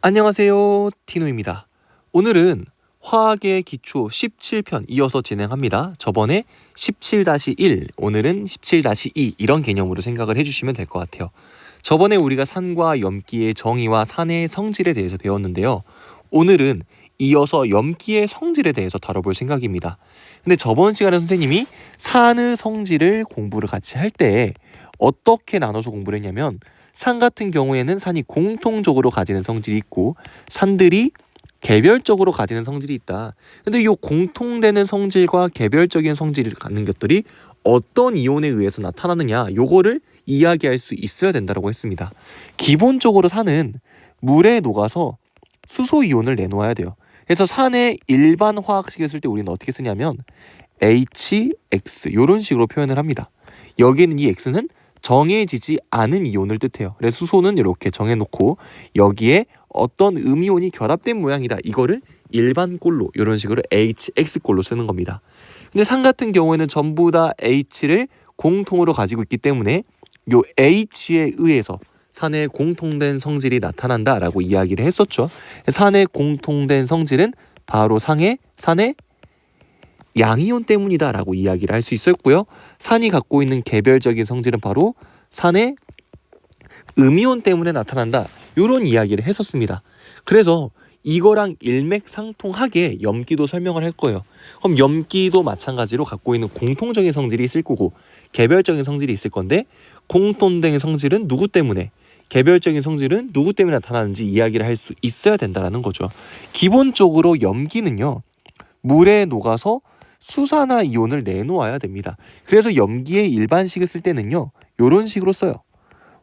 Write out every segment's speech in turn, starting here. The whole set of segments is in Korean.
안녕하세요. 티노입니다. 오늘은 화학의 기초 17편 이어서 진행합니다. 저번에 17-1, 오늘은 17-2 이런 개념으로 생각을 해주시면 될 것 같아요. 저번에 우리가 산과 염기의 정의와 산의 성질에 대해서 배웠는데요. 오늘은 이어서 염기의 성질에 대해서 다뤄볼 생각입니다. 근데 저번 시간에 선생님이 산의 성질을 공부를 같이 할 때 어떻게 나눠서 공부를 했냐면 산 같은 경우에는 산이 공통적으로 가지는 성질이 있고 산들이 개별적으로 가지는 성질이 있다. 근데 이 공통되는 성질과 개별적인 성질을 갖는 것들이 어떤 이온에 의해서 나타나느냐, 요거를 이야기할 수 있어야 된다고 했습니다. 기본적으로 산은 물에 녹아서 수소 이온을 내놓아야 돼요. 그래서 산의 일반 화학식을 쓸때 우리는 어떻게 쓰냐면 HX 이런 식으로 표현을 합니다. 여기에는 이 X는 정해지지 않은 이온을 뜻해요. 그래서 수소는 이렇게 정해놓고 여기에 어떤 음이온이 결합된 모양이다. 이거를 일반 꼴로 이런 식으로 HX 꼴로 쓰는 겁니다. 근데 산 같은 경우에는 전부 다 H를 공통으로 가지고 있기 때문에 요 H에 의해서 산의 공통된 성질이 나타난다라고 이야기를 했었죠. 산의 공통된 성질은 바로 상의 산의 양이온 때문이다라고 이야기를 할 수 있었고요. 산이 갖고 있는 개별적인 성질은 바로 산의 음이온 때문에 나타난다. 이런 이야기를 했었습니다. 그래서 이거랑 일맥상통하게 염기도 설명을 할 거예요. 그럼 염기도 마찬가지로 갖고 있는 공통적인 성질이 있을 거고 개별적인 성질이 있을 건데 공통된 성질은 누구 때문에 개별적인 성질은 누구 때문에 나타나는지 이야기를 할 수 있어야 된다라는 거죠. 기본적으로 염기는요. 물에 녹아서 수산화 이온을 내놓아야 됩니다. 그래서 염기의 일반식을 쓸 때는요. 이런 식으로 써요.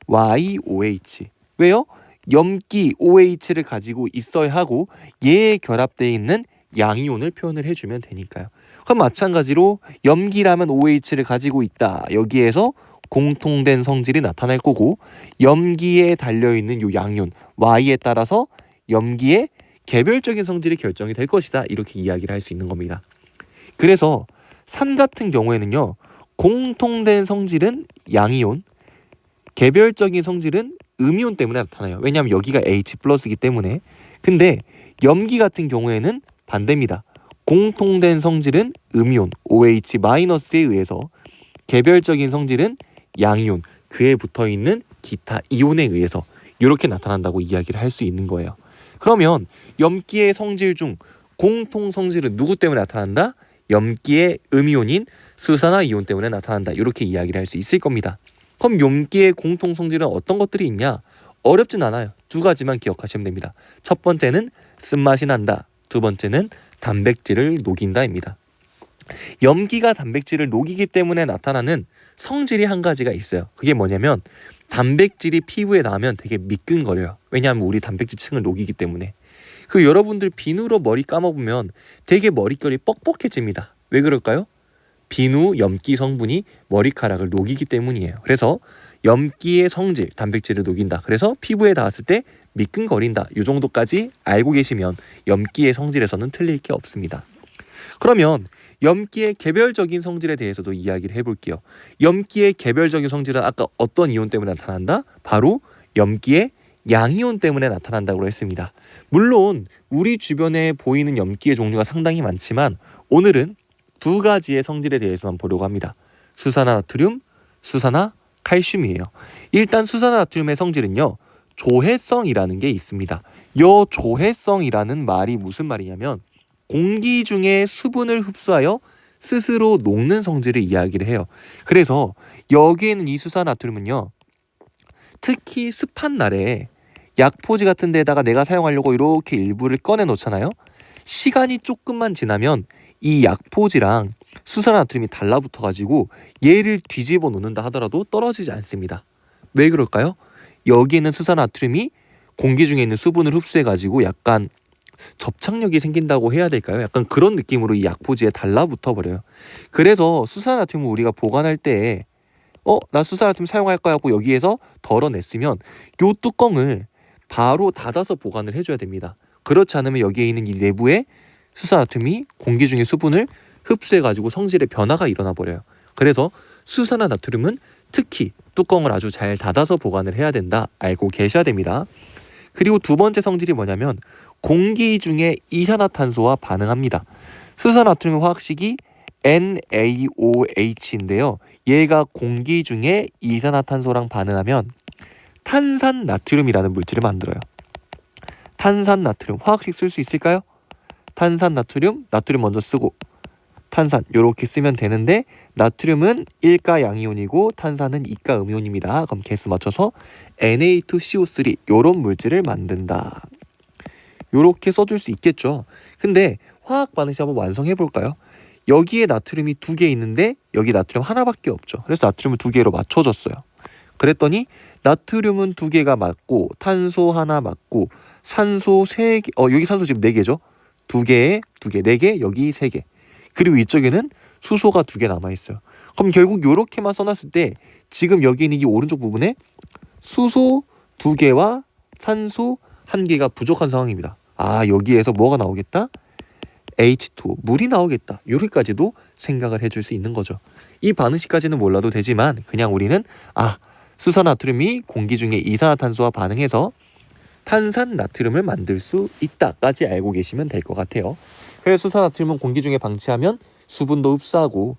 YOH. 왜요? 염기 OH를 가지고 있어야 하고 얘에 결합되어 있는 양이온을 표현을 해주면 되니까요. 그럼 마찬가지로 염기라면 OH를 가지고 있다. 여기에서 공통된 성질이 나타날 거고 염기에 달려있는 요 양이온 Y에 따라서 염기의 개별적인 성질이 결정이 될 것이다. 이렇게 이야기를 할 수 있는 겁니다. 그래서 산 같은 경우에는요. 공통된 성질은 양이온, 개별적인 성질은 음이온 때문에 나타나요. 왜냐하면 여기가 H 플러스이기 때문에. 근데 염기 같은 경우에는 반대입니다. 공통된 성질은 음이온 OH 마이너스에 의해서 개별적인 성질은 양이온 그에 붙어 있는 기타 이온에 의해서 이렇게 나타난다고 이야기를 할 수 있는 거예요. 그러면 염기의 성질 중 공통 성질은 누구 때문에 나타난다? 염기의 음이온인 수산화 이온 때문에 나타난다. 이렇게 이야기를 할 수 있을 겁니다. 그럼 염기의 공통 성질은 어떤 것들이 있냐? 어렵진 않아요. 두 가지만 기억하시면 됩니다. 첫 번째는 쓴맛이 난다. 두 번째는 단백질을 녹인다입니다. 염기가 단백질을 녹이기 때문에 나타나는 성질이 한 가지가 있어요. 그게 뭐냐면 단백질이 피부에 닿으면 되게 미끈거려요. 왜냐하면 우리 단백질 층을 녹이기 때문에. 그 여러분들 비누로 머리 감아보면 되게 머릿결이 뻑뻑해집니다. 왜 그럴까요? 비누 염기 성분이 머리카락을 녹이기 때문이에요. 그래서 염기의 성질, 단백질을 녹인다. 그래서 피부에 닿았을 때 미끈거린다. 이 정도까지 알고 계시면 염기의 성질에서는 틀릴 게 없습니다. 그러면 염기의 개별적인 성질에 대해서도 이야기를 해볼게요. 염기의 개별적인 성질은 아까 어떤 이온 때문에 나타난다? 바로 염기의 양이온 때문에 나타난다고 했습니다. 물론 우리 주변에 보이는 염기의 종류가 상당히 많지만 오늘은 두 가지의 성질에 대해서만 보려고 합니다. 수산화 나트륨, 수산화 칼슘이에요. 일단 수산화 나트륨의 성질은요. 조해성이라는 게 있습니다. 요 조해성이라는 말이 무슨 말이냐면 공기 중에 수분을 흡수하여 스스로 녹는 성질을 이야기를 해요. 그래서 여기에는 이 수산화나트륨은요. 특히 습한 날에 약포지 같은 데다가 내가 사용하려고 이렇게 일부를 꺼내 놓잖아요. 시간이 조금만 지나면 이 약포지랑 수산화나트륨이 달라붙어 가지고 얘를 뒤집어 놓는다 하더라도 떨어지지 않습니다. 왜 그럴까요? 여기에는 수산화나트륨이 공기 중에 있는 수분을 흡수해 가지고 약간 접착력이 생긴다고 해야 될까요? 약간 그런 느낌으로 이 약포지에 달라붙어 버려요. 그래서 수산화나트륨을 우리가 보관할 때 어, 나 수산화나트륨 사용할 거야 하고 여기에서 덜어냈으면 요 뚜껑을 바로 닫아서 보관을 해줘야 됩니다. 그렇지 않으면 여기에 있는 이 내부에 수산화듐이 공기 중에 수분을 흡수해가지고 성질의 변화가 일어나 버려요. 그래서 수산화 나트륨은 특히 뚜껑을 아주 잘 닫아서 보관을 해야 된다 알고 계셔야 됩니다. 그리고 두 번째 성질이 뭐냐면 공기 중에 이산화탄소와 반응합니다. 수산나트륨 화학식이 NaOH인데요. 얘가 공기 중에 이산화탄소랑 반응하면 탄산 나트륨이라는 물질을 만들어요. 탄산 나트륨 화학식 쓸 수 있을까요? 탄산 나트륨 나트륨 먼저 쓰고 탄산 이렇게 쓰면 되는데 나트륨은 1가 양이온이고 탄산은 2가 음이온입니다. 그럼 개수 맞춰서 Na2CO3 이런 물질을 만든다. 이렇게 써줄 수 있겠죠. 근데 화학 반응식 한번 완성해 볼까요? 여기에 나트륨이 두 개 있는데 여기 나트륨 하나밖에 없죠. 그래서 나트륨을 두 개로 맞춰줬어요. 그랬더니 나트륨은 두 개가 맞고 탄소 하나 맞고 산소 세 개, 어 여기 산소 지금 네 개죠. 두 개에 두 개, 네 개, 여기 세 개. 그리고 이쪽에는 수소가 두 개 남아 있어요. 그럼 결국 이렇게만 써놨을 때 지금 여기 있는 이 오른쪽 부분에 수소 두 개와 산소 한 개가 부족한 상황입니다. 아 여기에서 뭐가 나오겠다? H2 물이 나오겠다. 여기까지도 생각을 해줄 수 있는 거죠. 이 반응식까지는 몰라도 되지만 그냥 우리는 아 수산나트륨이 공기 중에 이산화탄소와 반응해서 탄산 나트륨을 만들 수 있다까지 알고 계시면 될 것 같아요. 그래서 수산나트륨은 공기 중에 방치하면 수분도 흡수하고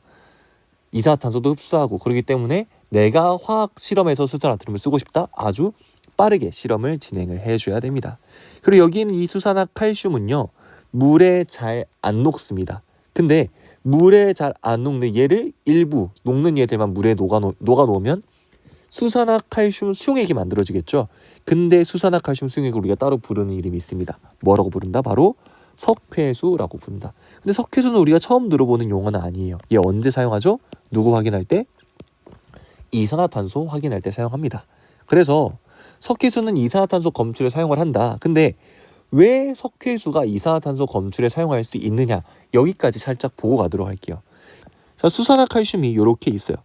이산화탄소도 흡수하고 그렇기 때문에 내가 화학 실험에서 수산나트륨을 쓰고 싶다 아주 빠르게 실험을 진행을 해줘야 됩니다. 그리고 여기 있는 이 수산화 칼슘은요 물에 잘 안 녹습니다. 근데 물에 잘 안 녹는 얘를 일부 녹는 얘들만 물에 녹아 놓으면 수산화 칼슘 수용액이 만들어지겠죠. 근데 수산화 칼슘 수용액을 우리가 따로 부르는 이름이 있습니다. 뭐라고 부른다? 바로 석회수라고 부른다. 근데 석회수는 우리가 처음 들어보는 용어는 아니에요. 얘 언제 사용하죠? 누구 확인할 때? 이산화탄소 확인할 때 사용합니다. 그래서 석회수는 이산화탄소 검출에 사용을 한다. 근데 왜 석회수가 이산화탄소 검출에 사용할 수 있느냐 여기까지 살짝 보고 가도록 할게요. 자, 수산화 칼슘이 이렇게 있어요.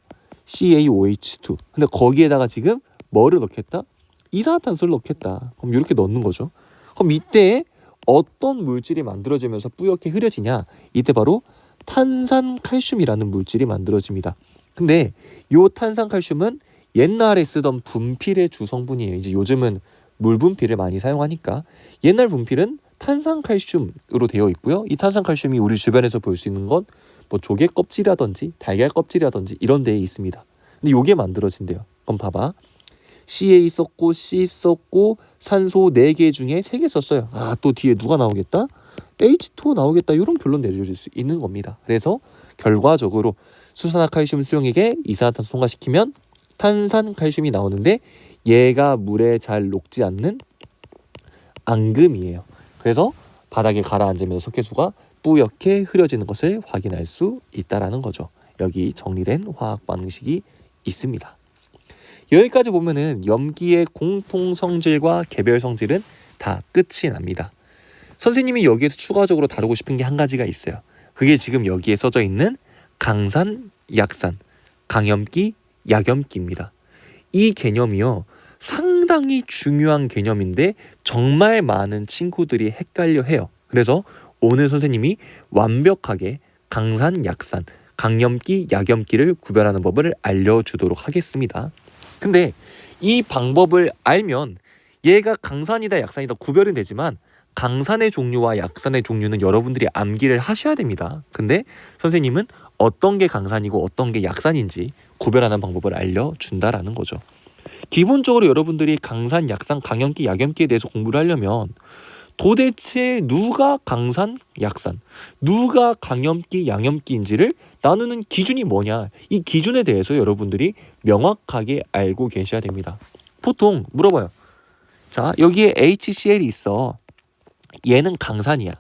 CaOH2. 근데 거기에다가 지금 뭐를 넣겠다? 이산화탄소를 넣겠다. 그럼 이렇게 넣는 거죠. 그럼 이때 어떤 물질이 만들어지면서 뿌옇게 흐려지냐? 이때 바로 탄산칼슘이라는 물질이 만들어집니다. 근데 요 탄산칼슘은 옛날에 쓰던 분필의 주성분이에요. 이제 요즘은 물 분필을 많이 사용하니까 옛날 분필은 탄산칼슘으로 되어 있고요. 이 탄산칼슘이 우리 주변에서 볼 수 있는 건 뭐 조개 껍질이라든지 달걀 껍질이라든지 이런 데에 있습니다. 근데 요게 만들어진대요. 그럼 봐봐. CA 썼고 C 썼고 산소 4개 중에 3개 썼어요. 아, 또 뒤에 누가 나오겠다? H2O 나오겠다. 이런 결론 내줄 수 있는 겁니다. 그래서 결과적으로 수산화칼슘 수용액에 이산화탄소 통과시키면 탄산칼슘이 나오는데 얘가 물에 잘 녹지 않는 앙금이에요. 그래서 바닥에 가라앉으면서 석회수가 뿌옇게 흐려지는 것을 확인할 수 있다라는 거죠. 여기 정리된 화학 반응식이 있습니다. 여기까지 보면은 염기의 공통 성질과 개별 성질은 다 끝이 납니다. 선생님이 여기에서 추가적으로 다루고 싶은 게 한 가지가 있어요. 그게 지금 여기에 써져 있는 강산, 약산, 강염기, 약염기입니다. 이 개념이요. 상당히 중요한 개념인데 정말 많은 친구들이 헷갈려 해요. 그래서 오늘 선생님이 완벽하게 강산, 약산, 강염기, 약염기를 구별하는 법을 알려주도록 하겠습니다. 근데 이 방법을 알면 얘가 강산이다, 약산이다 구별은 되지만 강산의 종류와 약산의 종류는 여러분들이 암기를 하셔야 됩니다. 근데 선생님은 어떤 게 강산이고 어떤 게 약산인지 구별하는 방법을 알려준다라는 거죠. 기본적으로 여러분들이 강산, 약산, 강염기, 약염기에 대해서 공부를 하려면 도대체 누가 강산, 약산, 누가 강염기, 양염기인지를 나누는 기준이 뭐냐? 이 기준에 대해서 여러분들이 명확하게 알고 계셔야 됩니다. 보통 물어봐요. 자, 여기에 HCl이 있어. 얘는 강산이야.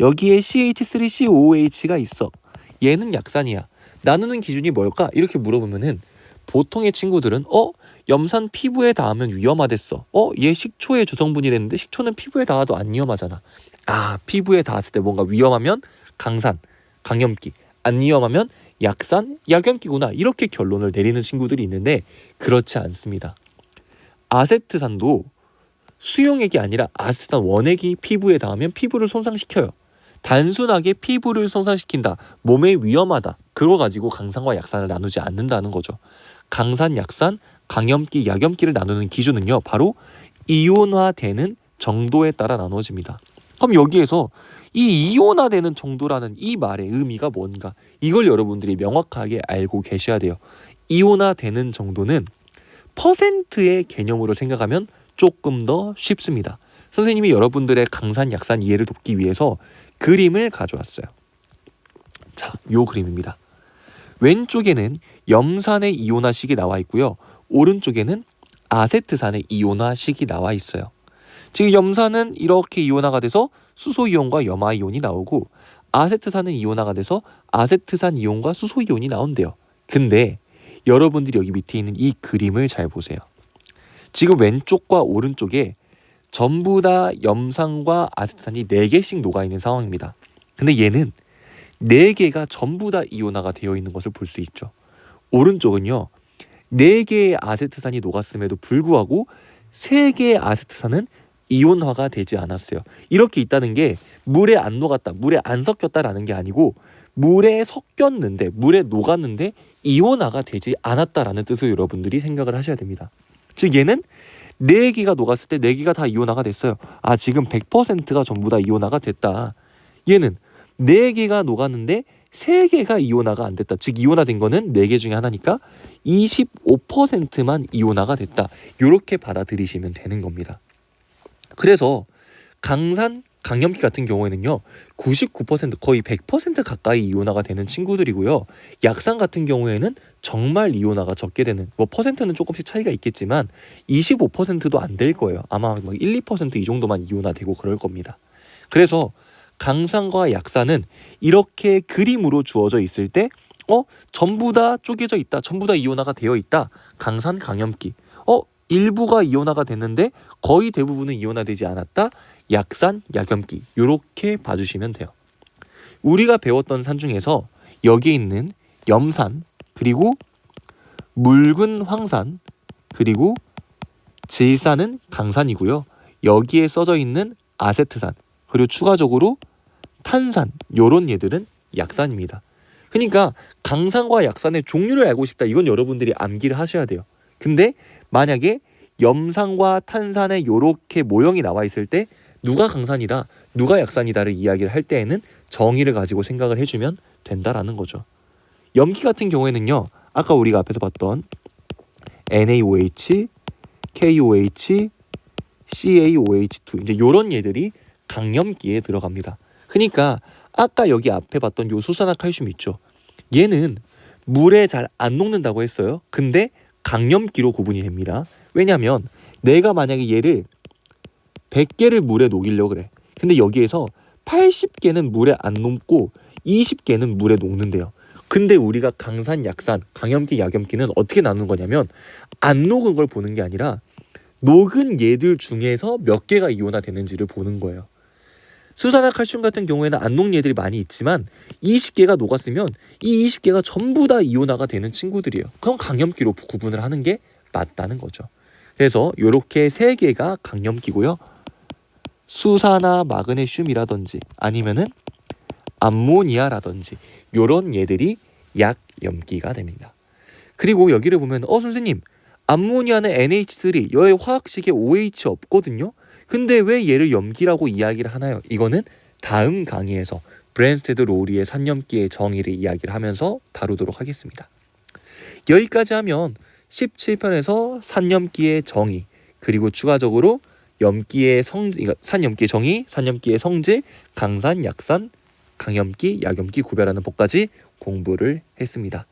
여기에 CH3COOH가 있어. 얘는 약산이야. 나누는 기준이 뭘까? 이렇게 물어보면은 보통의 친구들은 어 염산 피부에 닿으면 위험하댔어. 어, 얘 식초의 주성분이랬는데 식초는 피부에 닿아도 안 위험하잖아. 아, 피부에 닿았을 때 뭔가 위험하면 강산, 강염기, 안 위험하면 약산, 약염기구나. 이렇게 결론을 내리는 친구들이 있는데 그렇지 않습니다. 아세트산도 수용액이 아니라 아세트산 원액이 피부에 닿으면 피부를 손상시켜요. 단순하게 피부를 손상시킨다. 몸에 위험하다. 그거 가지고 강산과 약산을 나누지 않는다는 거죠. 강산, 약산, 강염기, 약염기를 나누는 기준은요. 바로 이온화되는 정도에 따라 나누어집니다. 그럼 여기에서 이 이온화되는 정도라는 이 말의 의미가 뭔가 이걸 여러분들이 명확하게 알고 계셔야 돼요. 이온화되는 정도는 퍼센트의 개념으로 생각하면 조금 더 쉽습니다. 선생님이 여러분들의 강산 약산 이해를 돕기 위해서 그림을 가져왔어요. 자, 요 그림입니다. 왼쪽에는 염산의 이온화식이 나와 있고요. 오른쪽에는 아세트산의 이온화식이 나와 있어요. 지금 염산은 이렇게 이온화가 돼서 수소 이온과 염화 이온이 나오고 아세트산은 이온화가 돼서 아세트산 이온과 수소 이온이 나온대요. 근데 여러분들이 여기 밑에 있는 이 그림을 잘 보세요. 지금 왼쪽과 오른쪽에 전부 다 염산과 아세트산이 4개씩 녹아 있는 상황입니다. 근데 얘는 4개가 전부 다 이온화가 되어 있는 것을 볼 수 있죠. 오른쪽은요. 4개의 아세트산이 녹았음에도 불구하고 3개의 아세트산은 이온화가 되지 않았어요. 이렇게 있다는 게 물에 안 녹았다, 물에 안 섞였다라는 게 아니고 물에 섞였는데 물에 녹았는데 이온화가 되지 않았다라는 뜻으로 여러분들이 생각을 하셔야 됩니다. 즉 얘는 네 개가 녹았을 때네 개가 다 이온화가 됐어요. 아 지금 100%가 전부 다 이온화가 됐다. 얘는 네 개가 녹았는데 세 개가 이온화가 안 됐다. 즉 이온화된 거는 네 개 중에 하나니까 25%만 이온화가 됐다. 이렇게 받아들이시면 되는 겁니다. 그래서 강산 강염기 같은 경우에는요 99% 거의 100% 가까이 이온화가 되는 친구들이고요 약산 같은 경우에는 정말 이온화가 적게 되는 뭐 퍼센트는 조금씩 차이가 있겠지만 25%도 안 될 거예요 아마 뭐 1, 2%이 정도만 이온화되고 그럴 겁니다 그래서 강산과 약산은 이렇게 그림으로 주어져 있을 때 어 전부 다 쪼개져 있다 전부 다 이온화가 되어 있다 강산 강염기 어 일부가 이온화가 됐는데 거의 대부분은 이온화되지 않았다. 약산, 약염기 이렇게 봐주시면 돼요. 우리가 배웠던 산 중에서 여기에 있는 염산 그리고 묽은 황산 그리고 질산은 강산이고요. 여기에 써져 있는 아세트산 그리고 추가적으로 탄산 요런 얘들은 약산입니다. 그러니까 강산과 약산의 종류를 알고 싶다. 이건 여러분들이 암기를 하셔야 돼요. 근데 만약에 염산과 탄산의 요렇게 모형이 나와 있을 때 누가 강산이다, 누가 약산이다를 이야기를 할 때에는 정의를 가지고 생각을 해주면 된다라는 거죠. 염기 같은 경우에는요, 아까 우리가 앞에서 봤던 NaOH, KOH, CaOH2 이제 요런 얘들이 강염기에 들어갑니다. 그러니까 아까 여기 앞에 봤던 요 수산화 칼슘 있죠. 얘는 물에 잘 안 녹는다고 했어요. 근데 강염기로 구분이 됩니다. 왜냐하면 내가 만약에 얘를 100개를 물에 녹이려고 그래. 근데 여기에서 80개는 물에 안 녹고 20개는 물에 녹는데요. 근데 우리가 강산, 약산, 강염기, 약염기는 어떻게 나누는 거냐면 안 녹은 걸 보는 게 아니라 녹은 얘들 중에서 몇 개가 이온화 되는지를 보는 거예요. 수산화 칼슘 같은 경우에는 안 녹는 얘들이 많이 있지만 20개가 녹았으면 이 20개가 전부 다 이온화가 되는 친구들이에요. 그럼 강염기로 구분을 하는 게 맞다는 거죠. 그래서 이렇게 세 개가 강염기고요. 수산화 마그네슘이라든지 아니면은 암모니아라든지 요런 얘들이 약염기가 됩니다. 그리고 여기를 보면 어 선생님 암모니아는 NH3 여의 화학식에 OH 없거든요. 근데 왜 얘를 염기라고 이야기를 하나요? 이거는 다음 강의에서 브랜스테드 로리의 산염기의 정의를 이야기를 하면서 다루도록 하겠습니다. 여기까지 하면 17편에서 산염기의 정의 그리고 추가적으로 염기의 성 그러니까 산염기의 정의, 산염기의 성질, 강산, 약산, 강염기, 약염기 구별하는 법까지 공부를 했습니다.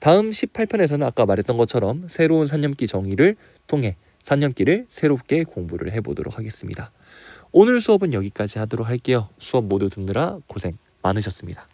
다음 18편에서는 아까 말했던 것처럼 새로운 산염기 정의를 통해 산염기를 새롭게 공부를 해보도록 하겠습니다. 오늘 수업은 여기까지 하도록 할게요. 수업 모두 듣느라 고생 많으셨습니다.